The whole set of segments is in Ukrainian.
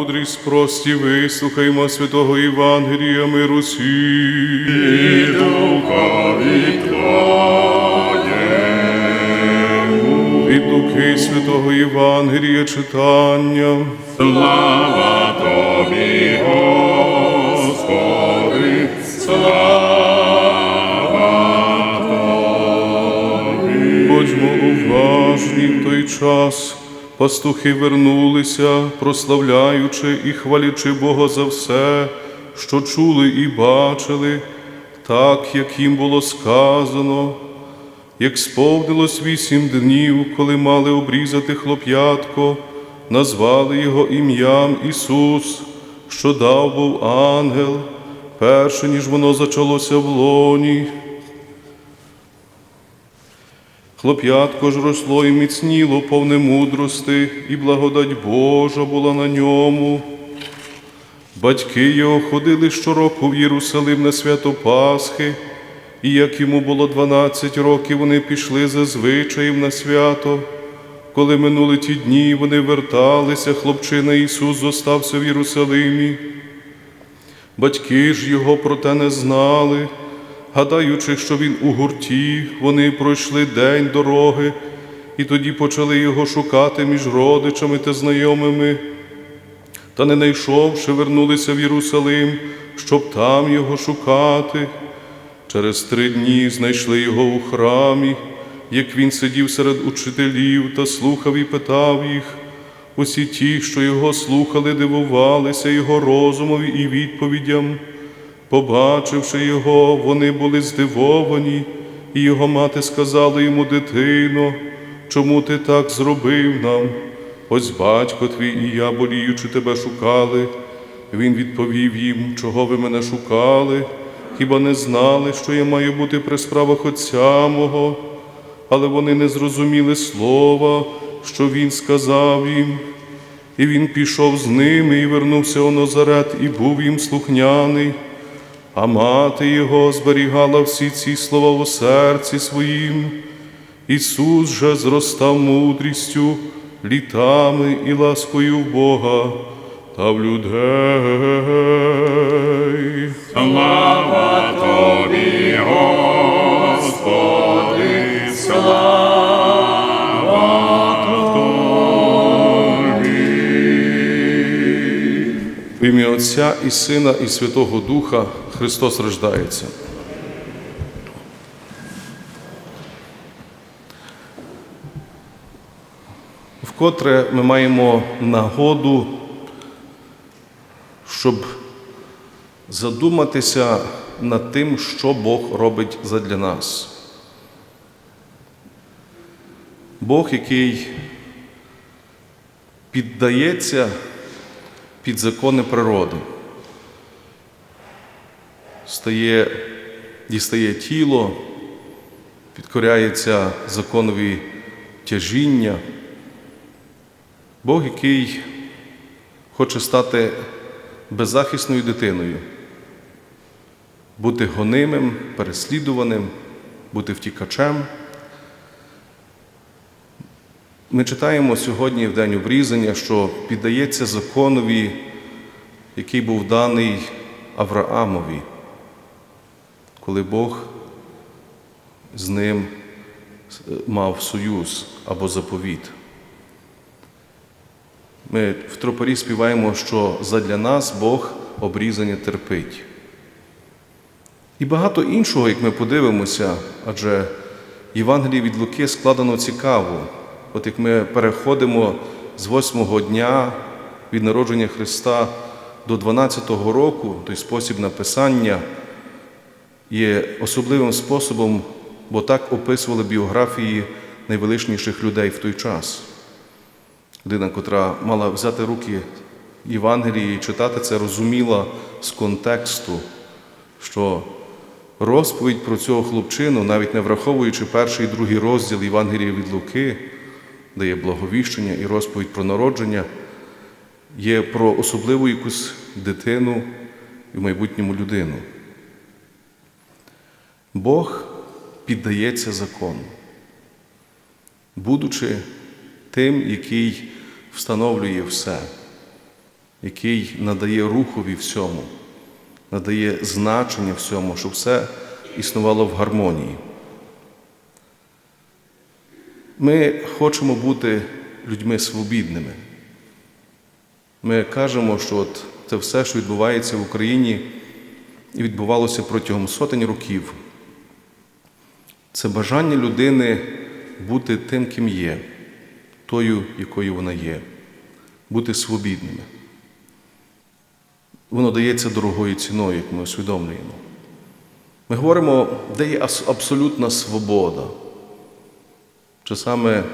Мудрість прості, вислухаймо святого Євангелія миру всім. І духові Твоєму. Від Луки святого Євангелія читання. Слава Тобі, Господи, слава Тобі. Будьмо уважні в той час. Пастухи вернулися, прославляючи і хвалячи Бога за все, що чули і бачили, так як їм було сказано. Як сповнилось вісім днів, коли мали обрізати хлоп'ятко, назвали його ім'ям Ісус, що дав був ангел, перше ніж воно зачалося в лоні. Хлоп'ятко ж росло і міцніло, повне мудрости, і благодать Божа була на ньому. Батьки його ходили щороку в Єрусалим на свято Пасхи, і як йому було 12 років, вони пішли за звичаєм на свято. Коли минули ті дні, вони верталися, хлопчина Ісус зостався в Єрусалимі. Батьки ж його про те не знали, гадаючи, що він у гурті, вони пройшли день дороги, і тоді почали його шукати між родичами та знайомими. Та не найшовши, вернулися в Єрусалим, щоб там його шукати. Через три дні знайшли його у храмі, як він сидів серед учителів та слухав і питав їх. Усі ті, що його слухали, дивувалися його розумові і відповідям. Побачивши його, вони були здивовані, і його мати сказала йому, дитино, чому ти так зробив нам? Ось батько твій і я, боліючи, тебе шукали. Він відповів їм, чого ви мене шукали, хіба не знали, що я маю бути при справах Отця мого, але вони не зрозуміли слова, що він сказав їм. І він пішов з ними і вернувся у Назарет, і був їм слухняний. А мати його зберігала всі ці слова у серці своїм. Ісус же зростав мудрістю, літами і ласкою в Бога та в людей. Слава Тобі, Господи, слава Тобі. В ім'я Отця і Сина, і Святого Духа Христос рождається. Вкотре ми маємо нагоду, щоб задуматися над тим, що Бог робить задля нас. Бог, який піддається під закони природи. Стає, дістає тіло, підкоряється законові тяжіння. Бог, який хоче стати беззахисною дитиною, бути гонимим, переслідуваним, бути втікачем. Ми читаємо сьогодні в день обрізання, що піддається законові, який був даний Авраамові, коли Бог з ним мав союз або заповіт. Ми в тропарі співаємо, що задля нас Бог обрізання терпить. І багато іншого, як ми подивимося, адже Євангеліє від Луки складено цікаво. От як ми переходимо з восьмого дня від народження Христа до 12-го року, той спосіб написання є особливим способом, бо так описували біографії найвеличніших людей в той час. Людина, котра мала взяти руки Євангелії і читати це, розуміла з контексту, що розповідь про цього хлопчину, навіть не враховуючи перший і другий розділ Євангелія від Луки, де є благовіщення і розповідь про народження, є про особливу якусь дитину і в майбутньому людину. Бог піддається закону, будучи тим, який встановлює все. який надає рухові всьому, надає значення всьому, щоб все існувало в гармонії. Ми хочемо бути людьми свобідними. Ми кажемо, що от це все, що відбувається в Україні, і відбувалося протягом сотень років. Це бажання людини бути тим, ким є, тою, якою вона є, бути свобідними. Воно дається дорогою ціною, як ми усвідомлюємо. Ми говоримо, де є абсолютна свобода. Часами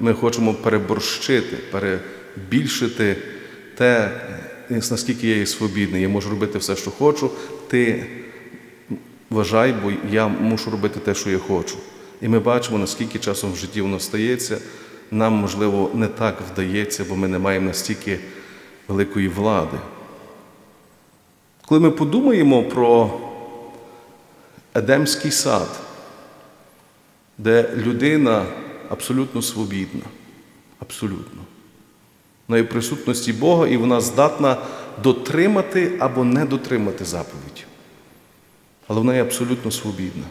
ми хочемо переборщити, перебільшити те, наскільки я є свобідний. Я можу робити все, що хочу, ти вважай, бо я мушу робити те, що я хочу. І ми бачимо, наскільки часом в житті воно стається. Нам, можливо, не так вдається, бо ми не маємо настільки великої влади. Коли ми подумаємо про Едемський сад, де людина абсолютно свобідна, абсолютно. На присутності Бога, і вона здатна дотримати або не дотримати заповідь. Але вона є абсолютно свобідна.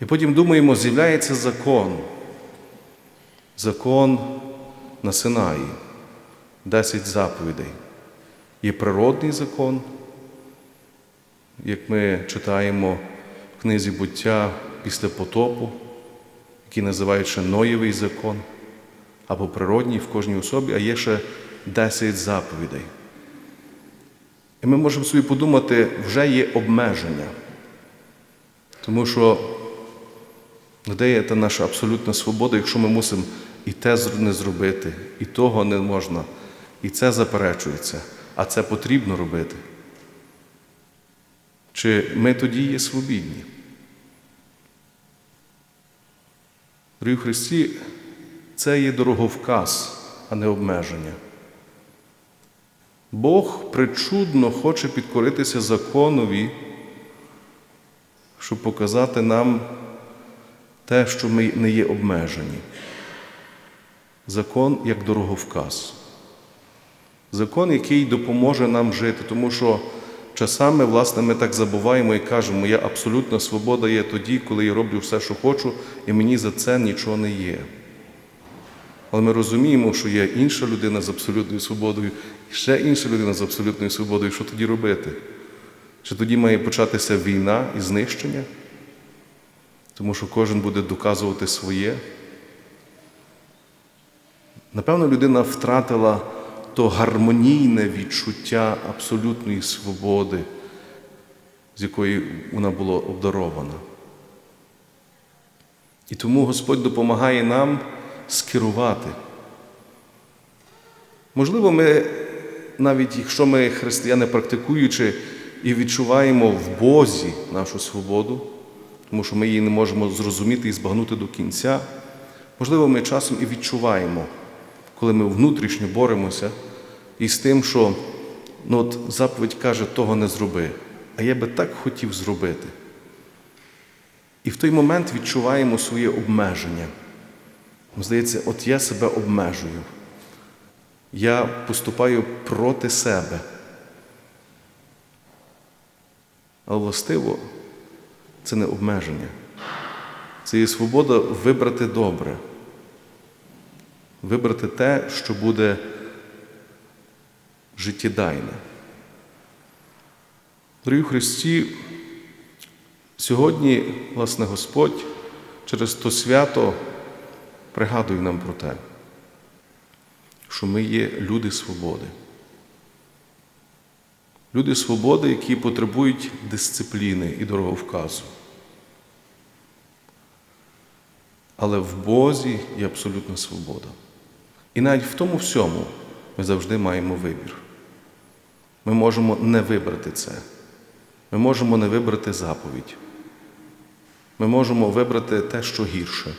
І потім думаємо, з'являється закон. Закон на Синаї, 10 заповідей. Є природний закон, як ми читаємо в книзі буття після потопу, який називають ще Ноєвий закон, або природній в кожній особі, а є ще 10 заповідей. І ми можемо собі подумати, вже є обмеження, тому що де є та наша абсолютна свобода, якщо ми мусимо і те не зробити, і того не можна, і це заперечується, а це потрібно робити. Чи ми тоді є свобідні? Дорогі Христі, це є дороговказ, а не обмеження. Бог причудно хоче підкоритися законові, щоб показати нам те, що ми не є обмежені. Закон як дороговказ. Закон, який допоможе нам жити, тому що часами, власне, ми так забуваємо і кажемо, моя абсолютна свобода є тоді, коли я роблю все, що хочу, і мені за це нічого не є. Але ми розуміємо, що є інша людина з абсолютною свободою, і ще інша людина з абсолютною свободою. Що тоді робити? Чи тоді має початися війна і знищення? Тому що кожен буде доказувати своє. Напевно, людина втратила то гармонійне відчуття абсолютної свободи, з якої вона була обдарована. І тому Господь допомагає нам скерувати. Можливо, ми, навіть якщо ми християни практикуючи і відчуваємо в Бозі нашу свободу, тому що ми її не можемо зрозуміти і збагнути до кінця, можливо, ми часом і відчуваємо, коли ми внутрішньо боремося із тим, що ну, от заповідь каже, того не зроби, а я би так хотів зробити. І в той момент відчуваємо своє обмеження. Здається, от я себе обмежую. Я поступаю проти себе. Але властиво, це не обмеження. Це є свобода вибрати добре, вибрати те, що буде життєдайне. Дорогі Христі, сьогодні, власне, Господь через то свято пригадує нам про те, що ми є люди свободи. Люди свободи, які потребують дисципліни і дороговказу. Але в Бозі є абсолютна свобода. І навіть в тому всьому ми завжди маємо вибір. Ми можемо не вибрати це. Ми можемо не вибрати заповідь. Ми можемо вибрати те, що гірше.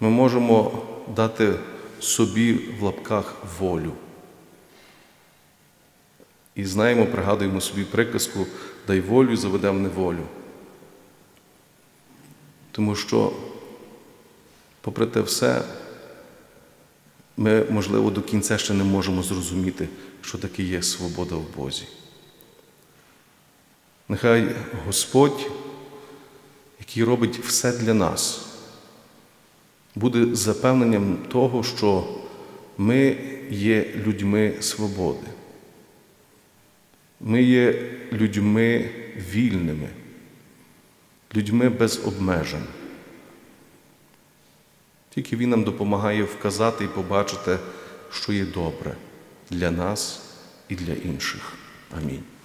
Ми можемо дати собі в лапках волю. І знаємо, пригадуємо собі приказку дай волю, заведемо неволю. Тому що, попри те все, ми, можливо, до кінця ще не можемо зрозуміти, що таке є свобода в Бозі. Нехай Господь, який робить все для нас, буде запевненням того, що ми є людьми свободи. Ми є людьми вільними, людьми без обмежень. Тільки Він нам допомагає вказати і побачити, що є добре для нас і для інших. Амінь.